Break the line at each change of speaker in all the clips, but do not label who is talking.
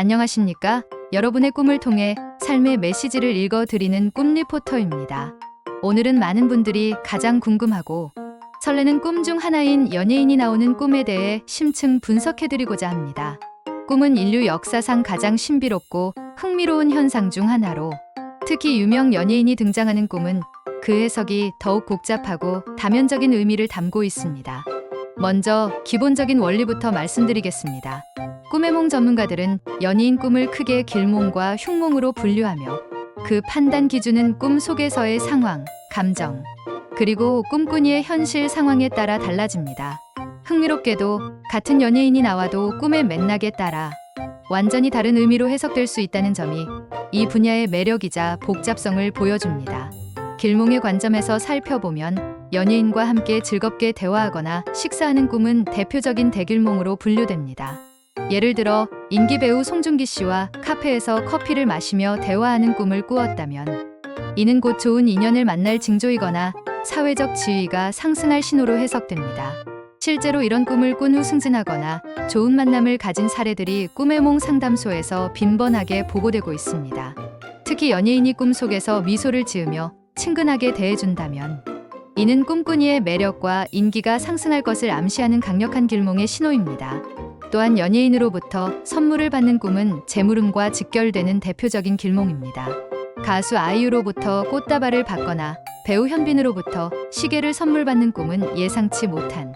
안녕하십니까? 여러분의 꿈을 통해 삶의 메시지를 읽어드리는 꿈 리포터입니다. 오늘은 많은 분들이 가장 궁금하고 설레는 꿈 중 하나인 연예인이 나오는 꿈에 대해 심층 분석해드리고자 합니다. 꿈은 인류 역사상 가장 신비롭고 흥미로운 현상 중 하나로 특히 유명 연예인이 등장하는 꿈은 그 해석이 더욱 복잡하고 다면적인 의미를 담고 있습니다. 먼저 기본적인 원리부터 말씀드리겠습니다. 꿈의 몽 전문가들은 연예인 꿈을 크게 길몽과 흉몽으로 분류하며 그 판단 기준은 꿈 속에서의 상황, 감정, 그리고 꿈꾸니의 현실 상황에 따라 달라집니다. 흥미롭게도 같은 연예인이 나와도 꿈의 맥락에 따라 완전히 다른 의미로 해석될 수 있다는 점이 이 분야의 매력이자 복잡성을 보여줍니다. 길몽의 관점에서 살펴보면 연예인과 함께 즐겁게 대화하거나 식사하는 꿈은 대표적인 대길몽으로 분류됩니다. 예를 들어 인기 배우 송중기 씨와 카페에서 커피를 마시며 대화하는 꿈을 꾸었다면 이는 곧 좋은 인연을 만날 징조이거나 사회적 지위가 상승할 신호로 해석됩니다. 실제로 이런 꿈을 꾼 후 승진하거나 좋은 만남을 가진 사례들이 꿈의 몽 상담소에서 빈번하게 보고되고 있습니다. 특히 연예인이 꿈속에서 미소를 지으며 친근하게 대해준다면 이는 꿈꾸니의 매력과 인기가 상승할 것을 암시하는 강력한 길몽의 신호입니다. 또한 연예인으로부터 선물을 받는 꿈은 재물운과 직결되는 대표적인 길몽입니다. 가수 아이유로부터 꽃다발을 받거나 배우 현빈으로부터 시계를 선물 받는 꿈은 예상치 못한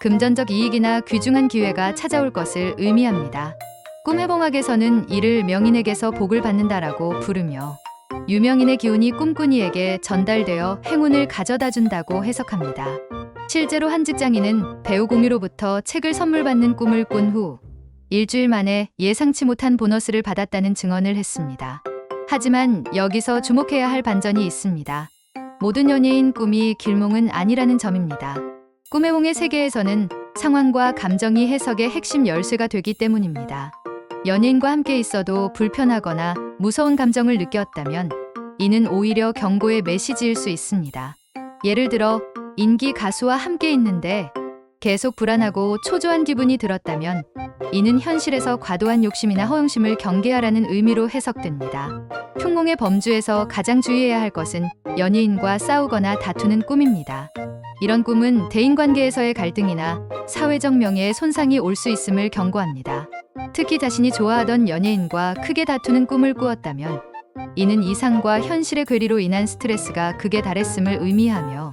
금전적 이익이나 귀중한 기회가 찾아올 것을 의미합니다. 꿈해봉학에서는 이를 명인에게서 복을 받는다라고 부르며 유명인의 기운이 꿈꾸니에게 전달되어 행운을 가져다 준다고 해석합니다. 실제로 한 직장인은 배우 공유로부터 책을 선물 받는 꿈을 꾼 후 일주일 만에 예상치 못한 보너스를 받았다는 증언을 했습니다. 하지만 여기서 주목해야 할 반전이 있습니다. 모든 연예인 꿈이 길몽은 아니라는 점입니다. 꿈의 몽의 세계에서는 상황과 감정이 해석의 핵심 열쇠가 되기 때문입니다. 연예인과 함께 있어도 불편하거나 무서운 감정을 느꼈다면 이는 오히려 경고의 메시지일 수 있습니다. 예를 들어 인기 가수와 함께 있는데 계속 불안하고 초조한 기분이 들었다면 이는 현실에서 과도한 욕심이나 허영심을 경계하라는 의미로 해석됩니다. 흉몽의 범주에서 가장 주의해야 할 것은 연예인과 싸우거나 다투는 꿈입니다. 이런 꿈은 대인관계에서의 갈등이나 사회적 명예에 손상이 올 수 있음을 경고합니다. 특히 자신이 좋아하던 연예인과 크게 다투는 꿈을 꾸었다면 이는 이상과 현실의 괴리로 인한 스트레스가 극에 달했음을 의미하며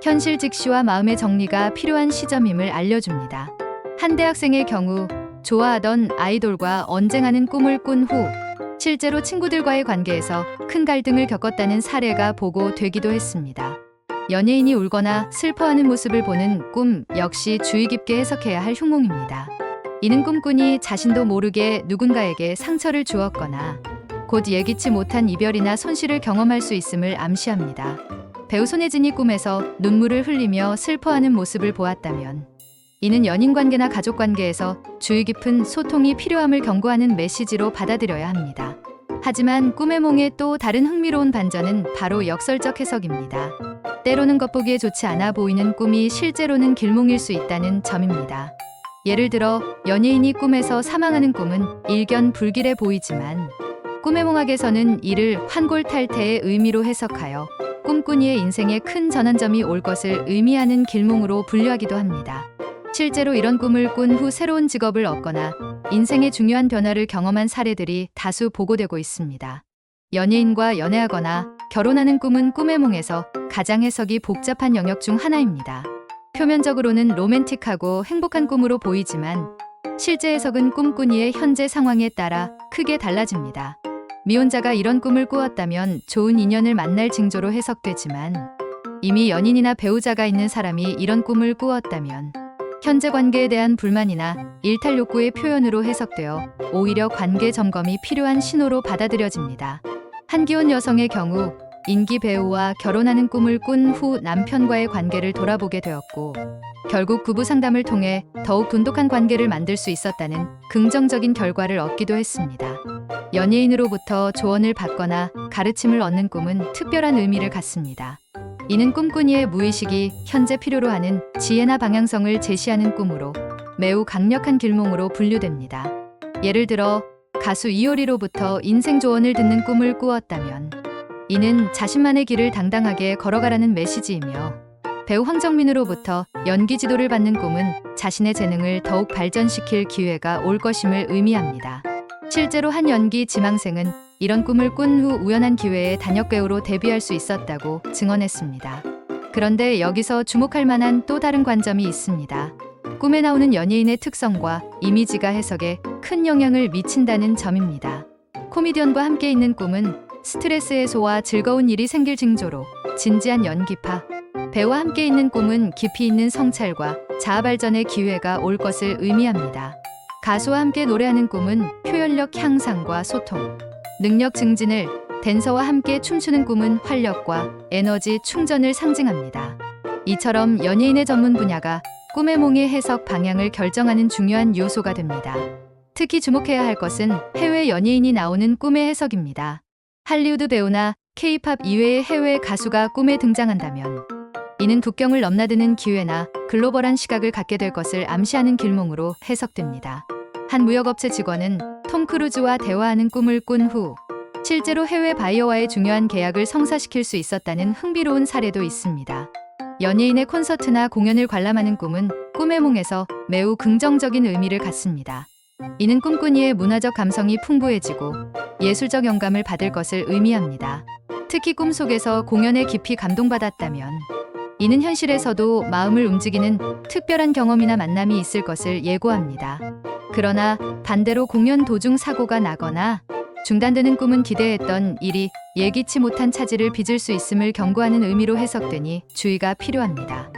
현실 직시와 마음의 정리가 필요한 시점임을 알려줍니다. 한 대학생의 경우 좋아하던 아이돌과 언쟁하는 꿈을 꾼 후 실제로 친구들과의 관계에서 큰 갈등을 겪었다는 사례가 보고되기도 했습니다. 연예인이 울거나 슬퍼하는 모습을 보는 꿈 역시 주의 깊게 해석해야 할 흉몽입니다. 이는 꿈꾼이 자신도 모르게 누군가에게 상처를 주었거나 곧 예기치 못한 이별이나 손실을 경험할 수 있음을 암시합니다. 배우 손예진이 꿈에서 눈물을 흘리며 슬퍼하는 모습을 보았다면 이는 연인 관계나 가족 관계에서 주의 깊은 소통이 필요함을 경고하는 메시지로 받아들여야 합니다. 하지만 꿈의 몽의 또 다른 흥미로운 반전은 바로 역설적 해석입니다. 때로는 겉보기에 좋지 않아 보이는 꿈이 실제로는 길몽일 수 있다는 점입니다. 예를 들어 연예인이 꿈에서 사망하는 꿈은 일견 불길해 보이지만 꿈의 몽학에서는 이를 환골탈태의 의미로 해석하여 꿈꾸니의 인생에 큰 전환점이 올 것을 의미하는 길몽으로 분류하기도 합니다. 실제로 이런 꿈을 꾼 후 새로운 직업을 얻거나 인생의 중요한 변화를 경험한 사례들이 다수 보고되고 있습니다. 연예인과 연애하거나 결혼하는 꿈은 꿈의 몽에서 가장 해석이 복잡한 영역 중 하나입니다. 표면적으로는 로맨틱하고 행복한 꿈으로 보이지만 실제 해석은 꿈꾸니의 현재 상황에 따라 크게 달라집니다. 미혼자가 이런 꿈을 꾸었다면 좋은 인연을 만날 징조로 해석되지만 이미 연인이나 배우자가 있는 사람이 이런 꿈을 꾸었다면 현재 관계에 대한 불만이나 일탈 욕구의 표현으로 해석되어 오히려 관계 점검이 필요한 신호로 받아들여집니다. 한기혼 여성의 경우 인기 배우와 결혼하는 꿈을 꾼 후 남편과의 관계를 돌아보게 되었고 결국 부부 상담을 통해 더욱 돈독한 관계를 만들 수 있었다는 긍정적인 결과를 얻기도 했습니다. 연예인으로부터 조언을 받거나 가르침을 얻는 꿈은 특별한 의미를 갖습니다. 이는 꿈꾸니의 무의식이 현재 필요로 하는 지혜나 방향성을 제시하는 꿈으로 매우 강력한 길몽으로 분류됩니다. 예를 들어 가수 이효리로부터 인생 조언을 듣는 꿈을 꾸었다면 이는 자신만의 길을 당당하게 걸어가라는 메시지이며 배우 황정민으로부터 연기 지도를 받는 꿈은 자신의 재능을 더욱 발전시킬 기회가 올 것임을 의미합니다. 실제로 한 연기 지망생은 이런 꿈을 꾼 후 우연한 기회에 단역 배우로 데뷔할 수 있었다고 증언했습니다. 그런데 여기서 주목할 만한 또 다른 관점이 있습니다. 꿈에 나오는 연예인의 특성과 이미지가 해석에 큰 영향을 미친다는 점입니다. 코미디언과 함께 있는 꿈은 스트레스 해소와 즐거운 일이 생길 징조로 진지한 연기파, 배우와 함께 있는 꿈은 깊이 있는 성찰과 자아 발전의 기회가 올 것을 의미합니다. 가수와 함께 노래하는 꿈은 표현력 향상과 소통, 능력 증진을 댄서와 함께 춤추는 꿈은 활력과 에너지 충전을 상징합니다. 이처럼 연예인의 전문 분야가 꿈의 몽의 해석 방향을 결정하는 중요한 요소가 됩니다. 특히 주목해야 할 것은 해외 연예인이 나오는 꿈의 해석입니다. 할리우드 배우나 케이팝 이외의 해외 가수가 꿈에 등장한다면 이는 국경을 넘나드는 기회나 글로벌한 시각을 갖게 될 것을 암시하는 길몽으로 해석됩니다. 한 무역업체 직원은 톰 크루즈와 대화하는 꿈을 꾼 후 실제로 해외 바이어와의 중요한 계약을 성사시킬 수 있었다는 흥미로운 사례도 있습니다. 연예인의 콘서트나 공연을 관람하는 꿈은 꿈의 몽에서 매우 긍정적인 의미를 갖습니다. 이는 꿈꾸니의 문화적 감성이 풍부해지고 예술적 영감을 받을 것을 의미합니다. 특히 꿈속에서 공연에 깊이 감동받았다면 이는 현실에서도 마음을 움직이는 특별한 경험이나 만남이 있을 것을 예고합니다. 그러나 반대로 공연 도중 사고가 나거나 중단되는 꿈은 기대했던 일이 예기치 못한 차질을 빚을 수 있음을 경고하는 의미로 해석되니 주의가 필요합니다.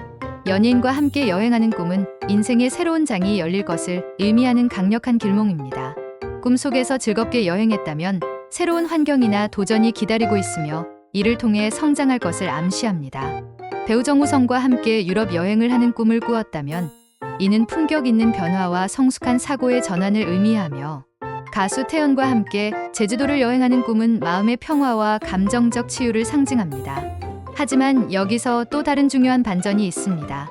연인과 함께 여행하는 꿈은 인생의 새로운 장이 열릴 것을 의미하는 강력한 길몽입니다. 꿈속에서 즐겁게 여행했다면 새로운 환경이나 도전이 기다리고 있으며 이를 통해 성장할 것을 암시합니다. 배우 정우성과 함께 유럽 여행을 하는 꿈을 꾸었다면 이는 품격 있는 변화와 성숙한 사고의 전환을 의미하며 가수 태연과 함께 제주도를 여행하는 꿈은 마음의 평화와 감정적 치유를 상징합니다. 하지만 여기서 또 다른 중요한 반전이 있습니다.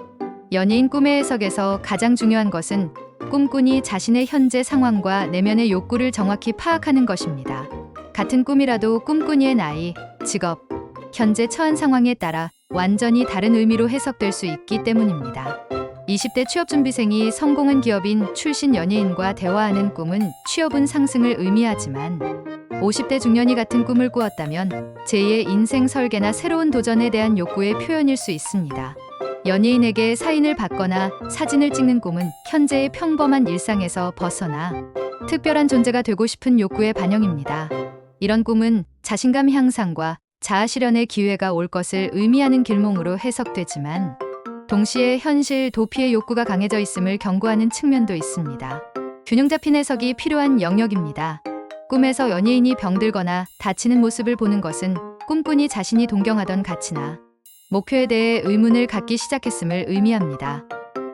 연예인 꿈의 해석에서 가장 중요한 것은 꿈꾼이 자신의 현재 상황과 내면의 욕구를 정확히 파악하는 것입니다. 같은 꿈이라도 꿈꾼이의 나이, 직업, 현재 처한 상황에 따라 완전히 다른 의미로 해석될 수 있기 때문입니다. 20대 취업준비생이 성공한 기업인 출신 연예인과 대화하는 꿈은 취업운 상승을 의미하지만 50대 중년이 같은 꿈을 꾸었다면 제2의 인생 설계나 새로운 도전에 대한 욕구의 표현일 수 있습니다. 연예인에게 사인을 받거나 사진을 찍는 꿈은 현재의 평범한 일상에서 벗어나 특별한 존재가 되고 싶은 욕구의 반영입니다. 이런 꿈은 자신감 향상과 자아 실현의 기회가 올 것을 의미하는 길몽으로 해석되지만 동시에 현실 도피의 욕구가 강해져 있음을 경고하는 측면도 있습니다. 균형 잡힌 해석이 필요한 영역입니다. 꿈에서 연예인이 병들거나 다치는 모습을 보는 것은 꿈꾼이 자신이 동경하던 가치나 목표에 대해 의문을 갖기 시작했음을 의미합니다.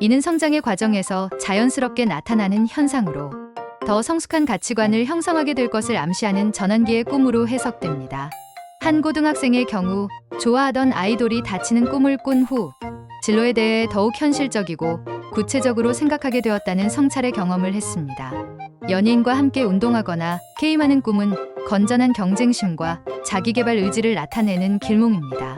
이는 성장의 과정에서 자연스럽게 나타나는 현상으로 더 성숙한 가치관을 형성하게 될 것을 암시하는 전환기의 꿈으로 해석됩니다. 한 고등학생의 경우 좋아하던 아이돌이 다치는 꿈을 꾼 후 진로에 대해 더욱 현실적이고 구체적으로 생각하게 되었다는 성찰의 경험을 했습니다. 연예인과 함께 운동하거나 게임하는 꿈은 건전한 경쟁심과 자기개발 의지를 나타내는 길몽입니다.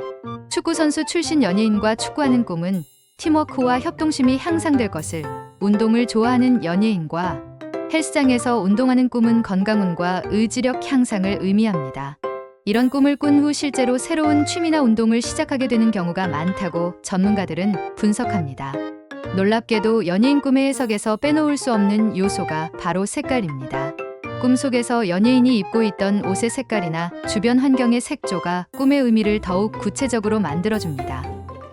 축구선수 출신 연예인과 축구하는 꿈은 팀워크와 협동심이 향상될 것을, 운동을 좋아하는 연예인과 헬스장에서 운동하는 꿈은 건강운과 의지력 향상을 의미합니다. 이런 꿈을 꾼 후 실제로 새로운 취미나 운동을 시작하게 되는 경우가 많다고 전문가들은 분석합니다. 놀랍게도 연예인 꿈의 해석에서 빼놓을 수 없는 요소가 바로 색깔입니다. 꿈속에서 연예인이 입고 있던 옷의 색깔이나 주변 환경의 색조가 꿈의 의미를 더욱 구체적으로 만들어줍니다.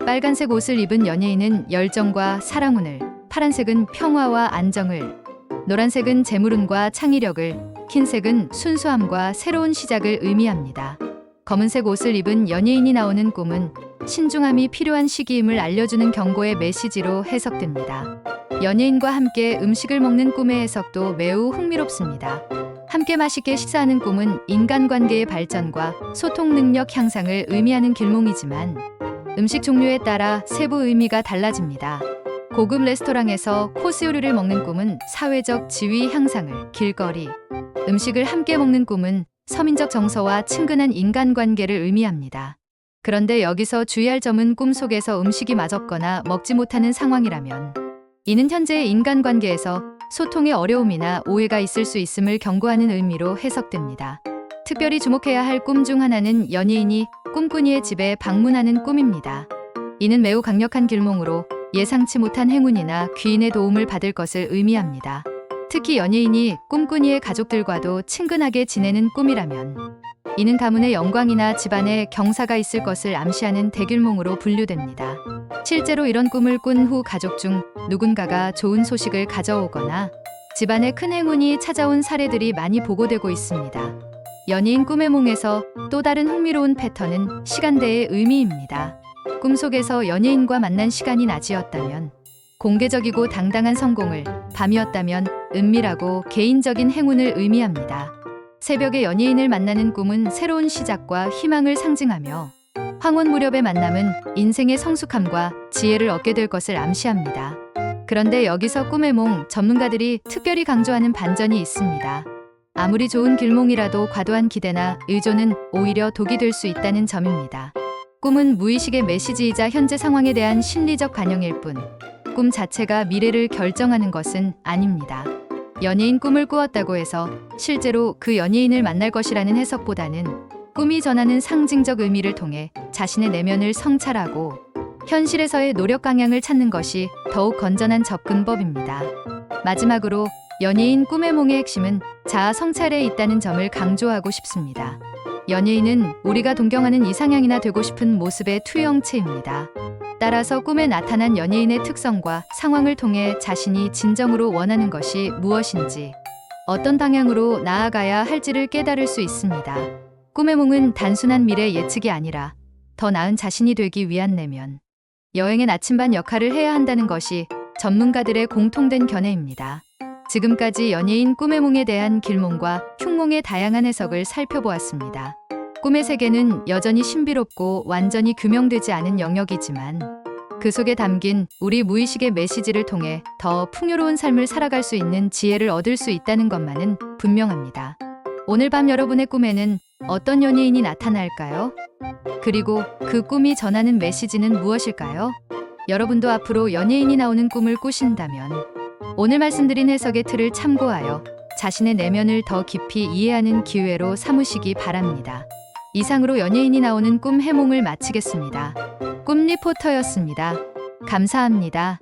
빨간색 옷을 입은 연예인은 열정과 사랑운을, 파란색은 평화와 안정을, 노란색은 재물운과 창의력을, 흰색은 순수함과 새로운 시작을 의미합니다. 검은색 옷을 입은 연예인이 나오는 꿈은 신중함이 필요한 시기임을 알려주는 경고의 메시지로 해석됩니다. 연예인과 함께 음식을 먹는 꿈의 해석도 매우 흥미롭습니다. 함께 맛있게 식사하는 꿈은 인간관계의 발전과 소통 능력 향상을 의미하는 길몽이지만 음식 종류에 따라 세부 의미가 달라집니다. 고급 레스토랑에서 코스 요리를 먹는 꿈은 사회적 지위 향상을, 길거리, 음식을 함께 먹는 꿈은 서민적 정서와 친근한 인간관계를 의미합니다. 그런데 여기서 주의할 점은 꿈 속에서 음식이 맛없거나 먹지 못하는 상황이라면 이는 현재의 인간관계에서 소통의 어려움이나 오해가 있을 수 있음을 경고하는 의미로 해석됩니다. 특별히 주목해야 할 꿈 중 하나는 연예인이 꿈꾸니의 집에 방문하는 꿈입니다. 이는 매우 강력한 길몽으로 예상치 못한 행운이나 귀인의 도움을 받을 것을 의미합니다. 특히 연예인이 꿈꾸니의 가족들과도 친근하게 지내는 꿈이라면 이는 가문의 영광이나 집안에 경사가 있을 것을 암시하는 대길몽으로 분류됩니다. 실제로 이런 꿈을 꾼 후 가족 중 누군가가 좋은 소식을 가져오거나 집안에 큰 행운이 찾아온 사례들이 많이 보고되고 있습니다. 연예인 꿈의 몽에서 또 다른 흥미로운 패턴은 시간대의 의미입니다. 꿈속에서 연예인과 만난 시간이 낮이었다면 공개적이고 당당한 성공을, 밤이었다면 은밀하고 개인적인 행운을 의미합니다. 새벽에 연예인을 만나는 꿈은 새로운 시작과 희망을 상징하며 황혼 무렵의 만남은 인생의 성숙함과 지혜를 얻게 될 것을 암시합니다. 그런데 여기서 꿈의 몽 전문가들이 특별히 강조하는 반전이 있습니다. 아무리 좋은 길몽이라도 과도한 기대나 의존은 오히려 독이 될 수 있다는 점입니다. 꿈은 무의식의 메시지이자 현재 상황에 대한 심리적 반영일 뿐, 꿈 자체가 미래를 결정하는 것은 아닙니다. 연예인 꿈을 꾸었다고 해서 실제로 그 연예인을 만날 것이라는 해석보다는 꿈이 전하는 상징적 의미를 통해 자신의 내면을 성찰하고 현실에서의 노력 방향을 찾는 것이 더욱 건전한 접근법입니다. 마지막으로 연예인 꿈의 몽의 핵심은 자아 성찰에 있다는 점을 강조하고 싶습니다. 연예인은 우리가 동경하는 이상향이나 되고 싶은 모습의 투영체입니다. 따라서 꿈에 나타난 연예인의 특성과 상황을 통해 자신이 진정으로 원하는 것이 무엇인지, 어떤 방향으로 나아가야 할지를 깨달을 수 있습니다. 꿈의 몽은 단순한 미래 예측이 아니라 더 나은 자신이 되기 위한 내면, 여행의 나침반 역할을 해야 한다는 것이 전문가들의 공통된 견해입니다. 지금까지 연예인 꿈의 몽에 대한 길몽과 흉몽의 다양한 해석을 살펴보았습니다. 꿈의 세계는 여전히 신비롭고 완전히 규명되지 않은 영역이지만 그 속에 담긴 우리 무의식의 메시지를 통해 더 풍요로운 삶을 살아갈 수 있는 지혜를 얻을 수 있다는 것만은 분명합니다. 오늘 밤 여러분의 꿈에는 어떤 연예인이 나타날까요? 그리고 그 꿈이 전하는 메시지는 무엇일까요? 여러분도 앞으로 연예인이 나오는 꿈을 꾸신다면 오늘 말씀드린 해석의 틀을 참고하여 자신의 내면을 더 깊이 이해하는 기회로 삼으시기 바랍니다. 이상으로 연예인이 나오는 꿈 해몽을 마치겠습니다. 꿈 리포터였습니다. 감사합니다.